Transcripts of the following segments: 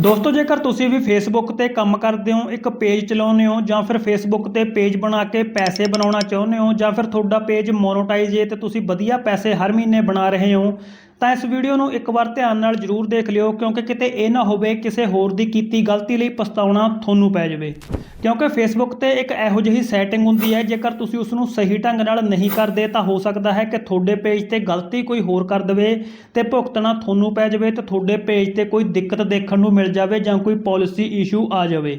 ਦੋਸਤੋ, ਜੇਕਰ ਤੁਸੀਂ ਵੀ ਫੇਸਬੁੱਕ ਤੇ ਕੰਮ ਕਰਦੇ ਹੋ, ਇੱਕ ਪੇਜ ਚਲਾਉਂਦੇ ਹੋ, ਜਾਂ ਫਿਰ ਫੇਸਬੁੱਕ ਤੇ ਪੇਜ ਬਣਾ ਕੇ ਪੈਸੇ ਬਣਾਉਣਾ ਚਾਹੁੰਦੇ ਹੋ, ਜਾਂ ਫਿਰ ਤੁਹਾਡਾ ਪੇਜ ਮੋਨੋਟਾਈਜ਼ ਹੈ ਤੇ ਤੁਸੀਂ ਵਧੀਆ ਪੈਸੇ ਹਰ ਮਹੀਨੇ ਬਣਾ ਰਹੇ ਹੋ ਤਾਂ ਇਸ ਵੀਡੀਓ ਨੂੰ ਇੱਕ ਵਾਰ ਧਿਆਨ ਨਾਲ ਜਰੂਰ ਦੇਖ ਲਿਓ, ਕਿਉਂਕਿ ਕਿਤੇ ਇਹ ਨਾ ਹੋਵੇ ਕਿਸੇ ਹੋਰ ਦੀ ਕੀਤੀ ਗਲਤੀ ਲਈ ਪਛਤਾਉਣਾ ਤੁਹਾਨੂੰ ਪੈ ਜਾਵੇ। ਕਿਉਂਕਿ ਫੇਸਬੁੱਕ ਤੇ ਇੱਕ ਇਹੋ ਜਿਹੀ ਸੈਟਿੰਗ ਹੁੰਦੀ ਹੈ, ਜੇਕਰ ਤੁਸੀਂ ਉਸ ਨੂੰ ਸਹੀ ਢੰਗ ਨਾਲ ਨਹੀਂ ਕਰਦੇ, ਤਾਂ ਹੋ ਸਕਦਾ ਹੈ ਕਿ ਤੁਹਾਡੇ ਪੇਜ ਤੇ ਗਲਤੀ ਕੋਈ ਹੋਰ ਕਰ ਦੇਵੇ ਤੇ ਭੁਗਤਣਾ ਤੁਹਾਨੂੰ ਪੈ ਜਾਵੇ ਤੇ ਤੁਹਾਡੇ ਪੇਜ ਤੇ ਕੋਈ ਦਿੱਕਤ ਦੇਖਣ ਨੂੰ ਮਿਲ ਜਾਵੇ ਜਾਂ ਕੋਈ ਪਾਲਿਸੀ ਇਸ਼ੂ ਆ ਜਾਵੇ।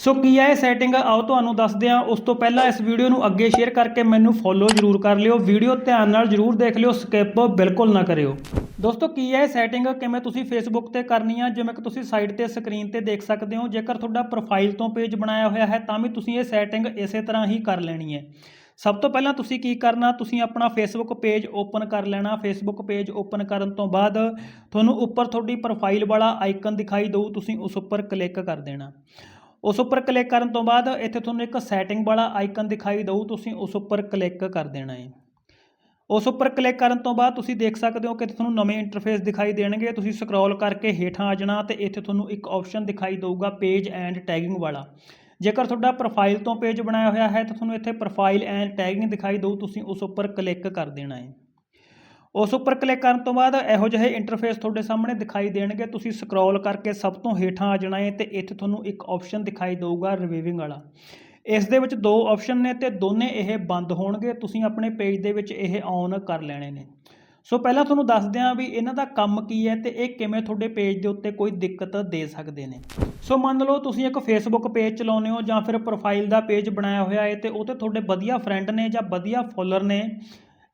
ਸੋ ਕੀ ਹੈ ਇਹ ਸੈਟਿੰਗ ਆਓ ਤੁਹਾਨੂੰ ਦੱਸਦੇ ਹਾਂ। ਉਸ ਤੋਂ ਪਹਿਲਾਂ ਇਸ ਵੀਡੀਓ ਨੂੰ ਅੱਗੇ ਸ਼ੇਅਰ ਕਰਕੇ ਮੈਨੂੰ ਫੋਲੋ ਜ਼ਰੂਰ ਕਰ ਲਿਓ। ਵੀਡੀਓ ਧਿਆਨ ਨਾਲ ਜ਼ਰੂਰ ਦੇਖ ਲਿਓ। ਸਕਿਪ ਬਿਲਕੁਲ ਨਾ ਕਰਿਓ। ਦੋਸਤੋ, ਕੀ ਹੈ ਇਹ ਸੈਟਿੰਗ ਕਿਵੇਂ ਤੁਸੀਂ ਫੇਸਬੁੱਕ ਤੇ ਕਰਨੀ ਆ? ਜਿਵੇਂ ਕਿ ਤੁਸੀਂ ਸਾਈਡ ਤੇ ਸਕਰੀਨ ਤੇ ਦੇਖ ਸਕਦੇ ਹੋ। ਜੇਕਰ ਤੁਹਾਡਾ ਪ੍ਰੋਫਾਈਲ ਤੋਂ ਪੇਜ ਬਣਾਇਆ ਹੋਇਆ ਹੈ, ਤਾਂ ਵੀ ਤੁਸੀਂ ਇਹ ਸੈਟਿੰਗ ਇਸੇ ਤਰ੍ਹਾਂ ਹੀ ਕਰ ਲੈਣੀ ਹੈ। ਸਭ ਤੋਂ ਪਹਿਲਾਂ ਤੁਸੀਂ ਕੀ ਕਰਨਾ? ਤੁਸੀਂ ਆਪਣਾ ਫੇਸਬੁੱਕ ਪੇਜ ਓਪਨ ਕਰ ਲੈਣਾ। ਫੇਸਬੁੱਕ ਪੇਜ ਓਪਨ ਕਰਨ ਤੋਂ ਬਾਅਦ ਤੁਹਾਨੂੰ ਉੱਪਰ ਤੁਹਾਡੀ ਪ੍ਰੋਫਾਈਲ ਵਾਲਾ ਆਈਕਨ ਦਿਖਾਈ ਦਊ। ਤੁਸੀਂ ਉਸ ਉੱਪਰ ਕਲਿੱਕ ਕਰ ਦੇਣਾ। ਉਸ ਉੱਪਰ ਕਲਿੱਕ ਕਰਨ ਤੋਂ ਬਾਅਦ ਇੱਥੇ ਤੁਹਾਨੂੰ ਇੱਕ ਸੈਟਿੰਗ ਵਾਲਾ ਆਈਕਨ ਦਿਖਾਈ ਦਊ, ਤੁਸੀਂ ਉਸ ਉੱਪਰ ਕਲਿੱਕ ਕਰ ਦੇਣਾ ਹੈ। ਉਸ ਉੱਪਰ ਕਲਿੱਕ ਕਰਨ ਤੋਂ ਬਾਅਦ ਤੁਸੀਂ ਦੇਖ ਸਕਦੇ ਹੋ ਕਿ ਤੁਹਾਨੂੰ ਨਵੇਂ ਇੰਟਰਫੇਸ ਦਿਖਾਈ ਦੇਣਗੇ। ਤੁਸੀਂ ਸਕਰੋਲ ਕਰਕੇ ਹੇਠਾਂ ਆ ਜਾਣਾ ਤੇ ਇੱਥੇ ਤੁਹਾਨੂੰ ਇੱਕ ਆਪਸ਼ਨ ਦਿਖਾਈ ਦਊਗਾ ਪੇਜ ਐਂਡ ਟੈਗਿੰਗ ਵਾਲਾ। ਜੇਕਰ ਤੁਹਾਡਾ ਪ੍ਰੋਫਾਈਲ ਤੋਂ ਪੇਜ ਬਣਾਇਆ ਹੋਇਆ ਹੈ, ਤਾਂ ਤੁਹਾਨੂੰ ਇੱਥੇ ਪ੍ਰੋਫਾਈਲ ਐਂਡ ਟੈਗਿੰਗ ਦਿਖਾਈ ਦਊ, ਤੁਸੀਂ ਉਸ ਉੱਪਰ ਕਲਿੱਕ ਕਰ ਦੇਣਾ ਹੈ। ਉਸ ਉੱਪਰ ਕਲਿੱਕ ਕਰਨ ਤੋਂ ਬਾਅਦ ਇਹੋ ਜਿਹੇ ਇੰਟਰਫੇਸ ਤੁਹਾਡੇ ਸਾਹਮਣੇ ਦਿਖਾਈ ਦੇਣਗੇ। ਤੁਸੀਂ ਸਕਰੋਲ ਕਰਕੇ ਸਭ ਤੋਂ ਹੇਠਾਂ ਆ ਜਾਣਾ ਹੈ ਤੇ ਇੱਥੇ ਤੁਹਾਨੂੰ ਇੱਕ ਆਪਸ਼ਨ ਦਿਖਾਈ ਦੇਊਗਾ ਰਿਵਿਊਇੰਗ ਵਾਲਾ। ਇਸ ਦੇ ਵਿੱਚ ਦੋ ਆਪਸ਼ਨ ਨੇ ਤੇ ਦੋਨੇ ਇਹ ਬੰਦ ਹੋਣਗੇ। ਤੁਸੀਂ ਆਪਣੇ ਪੇਜ ਦੇ ਵਿੱਚ ਇਹ ਔਨ ਕਰ ਲੈਣੇ ਨੇ। ਸੋ ਪਹਿਲਾਂ ਤੁਹਾਨੂੰ ਦੱਸਦੇ ਹਾਂ ਵੀ ਇਹਨਾਂ ਦਾ ਕੰਮ ਕੀ ਹੈ ਤੇ ਇਹ ਕਿਵੇਂ ਤੁਹਾਡੇ ਪੇਜ ਦੇ ਉੱਤੇ ਕੋਈ ਦਿੱਕਤ ਦੇ ਸਕਦੇ ਨੇ। ਸੋ ਮੰਨ ਲਓ ਤੁਸੀਂ ਇੱਕ ਫੇਸਬੁੱਕ ਪੇਜ ਚਲਾਉਂਦੇ ਹੋ ਜਾਂ ਫਿਰ ਪ੍ਰੋਫਾਈਲ ਦਾ ਪੇਜ ਬਣਾਇਆ ਹੋਇਆ ਹੈ ਤੇ ਉਹ ਤੇ ਤੁਹਾਡੇ ਵਧੀਆ ਫਰੈਂਡ ਨੇ ਜਾਂ ਵਧੀਆ ਫੋਲੋਅਰ ਨੇ।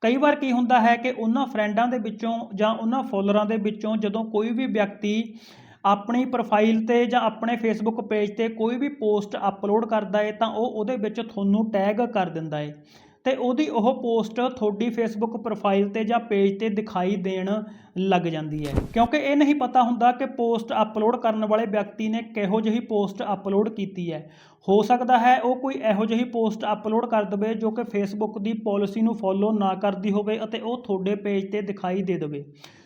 ਕਈ ਵਾਰ ਕੀ ਹੁੰਦਾ ਹੈ ਕਿ ਉਹਨਾਂ ਫਰੈਂਡਾਂ ਦੇ ਵਿੱਚੋਂ ਜਾਂ ਉਹਨਾਂ ਫੋਲੋਅਰਾਂ ਦੇ ਵਿੱਚੋਂ ਜਦੋਂ ਕੋਈ ਵੀ ਵਿਅਕਤੀ ਆਪਣੀ ਪ੍ਰੋਫਾਈਲ ਤੇ ਜਾਂ ਆਪਣੇ ਫੇਸਬੁੱਕ ਪੇਜ ਤੇ ਕੋਈ ਵੀ ਪੋਸਟ ਅਪਲੋਡ ਕਰਦਾ ਹੈ ਤਾਂ ਉਹ ਉਹਦੇ ਵਿੱਚ ਤੁਹਾਨੂੰ ਟੈਗ ਕਰ ਦਿੰਦਾ ਹੈ। ਤੇ ਉਹਦੀ ਉਹ ਪੋਸਟ ਤੁਹਾਡੀ ਫੇਸਬੁੱਕ ਪ੍ਰੋਫਾਈਲ ਤੇ ਜਾਂ ਪੇਜ ਤੇ ਦਿਖਾਈ ਦੇਣ ਲੱਗ ਜਾਂਦੀ ਹੈ। ਕਿਉਂਕਿ ਇਹ ਨਹੀਂ ਪਤਾ ਹੁੰਦਾ ਕਿ ਪੋਸਟ ਅਪਲੋਡ ਕਰਨ ਵਾਲੇ ਵਿਅਕਤੀ ਨੇ ਕਿਹੋ ਜਿਹੀ ਪੋਸਟ ਅਪਲੋਡ ਕੀਤੀ ਹੈ। ਹੋ ਸਕਦਾ ਹੈ ਉਹ ਕੋਈ ਇਹੋ ਜਿਹੀ ਪੋਸਟ ਅਪਲੋਡ ਕਰ ਦਵੇ ਜੋ ਕਿ ਫੇਸਬੁੱਕ ਦੀ ਪਾਲਿਸੀ ਨੂੰ ਫੋਲੋ ਨਾ ਕਰਦੀ ਹੋਵੇ ਅਤੇ ਉਹ ਤੁਹਾਡੇ ਪੇਜ ਤੇ ਦਿਖਾਈ ਦੇ ਦੇਵੇ।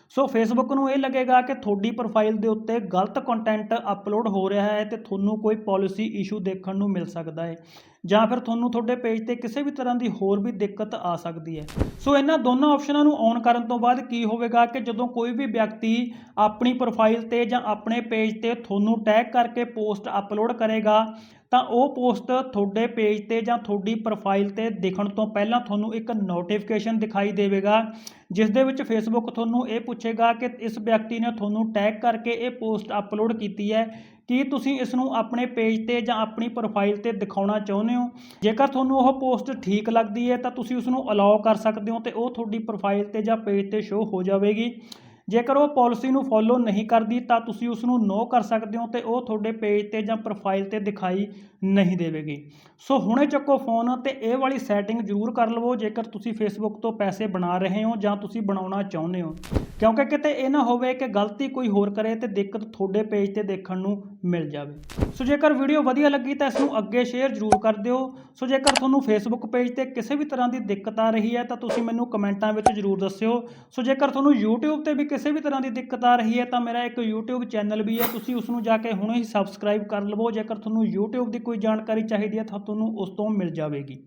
ਸੋ ਫੇਸਬੁੱਕ ਨੂੰ ਇਹ ਲੱਗੇਗਾ ਕਿ ਤੁਹਾਡੀ ਪ੍ਰੋਫਾਈਲ ਦੇ ਉੱਤੇ ਗਲਤ ਕੰਟੈਂਟ ਅਪਲੋਡ ਹੋ ਰਿਹਾ ਹੈ ਤੇ ਤੁਹਾਨੂੰ ਕੋਈ ਪਾਲਿਸੀ ਇਸ਼ੂ ਦੇਖਣ ਨੂੰ ਮਿਲ ਸਕਦਾ ਹੈ। ਜਾਂ ਫਿਰ ਤੁਹਾਨੂੰ ਤੁਹਾਡੇ ਪੇਜ ਤੇ ਕਿਸੇ ਵੀ ਤਰ੍ਹਾਂ ਦੀ ਹੋਰ ਵੀ ਦਿੱਕਤ ਆ ਸਕਦੀ ਹੈ। ਸੋ ਇਹਨਾਂ ਦੋਨਾਂ ਆਪਸ਼ਨਾਂ ਨੂੰ ਔਨ ਕਰਨ ਤੋਂ ਬਾਅਦ ਕੀ ਹੋਵੇਗਾ ਕਿ ਜਦੋਂ ਕੋਈ ਵੀ ਵਿਅਕਤੀ ਆਪਣੀ ਪ੍ਰੋਫਾਈਲ ਤੇ ਜਾਂ ਆਪਣੇ ਪੇਜ ਤੇ ਤੁਹਾਨੂੰ ਟੈਗ ਕਰਕੇ ਪੋਸਟ ਅਪਲੋਡ ਕਰੇਗਾ, ਤਾਂ ਉਹ ਪੋਸਟ ਤੁਹਾਡੇ ਪੇਜ ਤੇ ਜਾਂ ਤੁਹਾਡੀ ਪ੍ਰੋਫਾਈਲ ਤੇ ਦਿਖਣ ਤੋਂ ਪਹਿਲਾਂ ਤੁਹਾਨੂੰ ਇੱਕ ਨੋਟੀਫਿਕੇਸ਼ਨ ਦਿਖਾਈ ਦੇਵੇਗਾ, ਜਿਸ ਦੇ ਵਿੱਚ ਫੇਸਬੁੱਕ ਤੁਹਾਨੂੰ ਇਹ ਪੁੱਛੇਗਾ ਕਿ ਇਸ ਵਿਅਕਤੀ ਨੇ ਤੁਹਾਨੂੰ ਟੈਗ ਕਰਕੇ ਇਹ ਪੋਸਟ ਅਪਲੋਡ ਕੀਤੀ ਹੈ। ਕੀ ਤੁਸੀਂ ਇਸ ਨੂੰ ਆਪਣੇ ਪੇਜ ਤੇ ਜਾਂ ਆਪਣੀ ਪ੍ਰੋਫਾਈਲ ਤੇ ਦਿਖਾਉਣਾ ਚਾਹੁੰਦੇ ਹੋ? ਜੇਕਰ ਤੁਹਾਨੂੰ ਉਹ ਪੋਸਟ ਠੀਕ ਲੱਗਦੀ ਹੈ ਤਾਂ ਤੁਸੀਂ ਉਸ ਨੂੰ ਅਲਾਉ ਕਰ ਸਕਦੇ ਹੋ ਤੇ ਉਹ ਤੁਹਾਡੀ ਪ੍ਰੋਫਾਈਲ ਤੇ ਜਾਂ ਪੇਜ ਤੇ ਸ਼ੋ ਹੋ ਜਾਵੇਗੀ। ਜੇਕਰ ਉਹ ਪਾਲਿਸੀ ਨੂੰ ਫੋਲੋ ਨਹੀਂ ਕਰਦੀ, ਤਾਂ ਤੁਸੀਂ ਉਸ ਨੂੰ ਨੋ ਕਰ ਸਕਦੇ ਹੋ ਤੇ ਉਹ ਤੁਹਾਡੇ ਪੇਜ ਤੇ ਜਾਂ ਪ੍ਰੋਫਾਈਲ ਤੇ ਦਿਖਾਈ ਨਹੀਂ ਦੇਵੇਗੀ। ਸੋ ਹੁਣੇ ਚੱਕੋ ਫੋਨ ਤੇ ਇਹ ਵਾਲੀ ਸੈਟਿੰਗ ਜ਼ਰੂਰ ਕਰ ਲਵੋ, ਜੇਕਰ ਤੁਸੀਂ ਫੇਸਬੁੱਕ ਤੋਂ ਪੈਸੇ ਬਣਾ ਰਹੇ ਹੋ ਜਾਂ ਤੁਸੀਂ ਬਣਾਉਣਾ ਚਾਹੁੰਦੇ ਹੋ। ਕਿਉਂਕਿ ਕਿਤੇ ਇਹ ਨਾ ਹੋਵੇ ਕਿ ਗਲਤੀ ਕੋਈ ਹੋਰ ਕਰੇ ਤੇ ਦਿੱਕਤ ਤੁਹਾਡੇ ਪੇਜ ਤੇ ਦੇਖਣ ਨੂੰ ਮਿਲ ਜਾਵੇ। ਸੋ ਜੇਕਰ ਵੀਡੀਓ ਵਧੀਆ ਲੱਗੀ ਤਾਂ ਇਸ ਨੂੰ ਅੱਗੇ ਸ਼ੇਅਰ ਜ਼ਰੂਰ ਕਰ ਦਿਓ। ਸੋ ਜੇਕਰ ਤੁਹਾਨੂੰ ਫੇਸਬੁੱਕ ਪੇਜ ਤੇ ਕਿਸੇ ਵੀ ਤਰ੍ਹਾਂ ਦੀ ਦਿੱਕਤ ਆ ਰਹੀ ਹੈ ਤਾਂ ਤੁਸੀਂ ਮੈਨੂੰ ਕਮੈਂਟਾਂ ਵਿੱਚ ਜ਼ਰੂਰ ਦੱਸਿਓ। ਸੋ ਜੇਕਰ ਤੁਹਾਨੂੰ YouTube ਤੇ ਵੀ ਕਿਸੇ ਵੀ ਤਰ੍ਹਾਂ ਦੀ ਦਿੱਕਤ ਆ ਰਹੀ ਹੈ ਤਾਂ ਮੇਰਾ ਇੱਕ YouTube ਚੈਨਲ ਵੀ ਹੈ। ਤੁਸੀਂ ਉਸ ਨੂੰ ਜਾ ਕੇ ਹੁਣੇ ਹੀ ਸਬਸਕ੍ਰਾਈਬ ਕਰ ਲਵੋ। ਜੇਕਰ ਤੁਹਾਨੂੰ YouTube ਦੀ ਕੋਈ ਜਾਣਕਾਰੀ ਚਾਹੀਦੀ ਹੈ ਤਾਂ ਤੁਹਾਨੂੰ ਉਸ ਤੋਂ ਮਿਲ ਜਾਵੇਗੀ।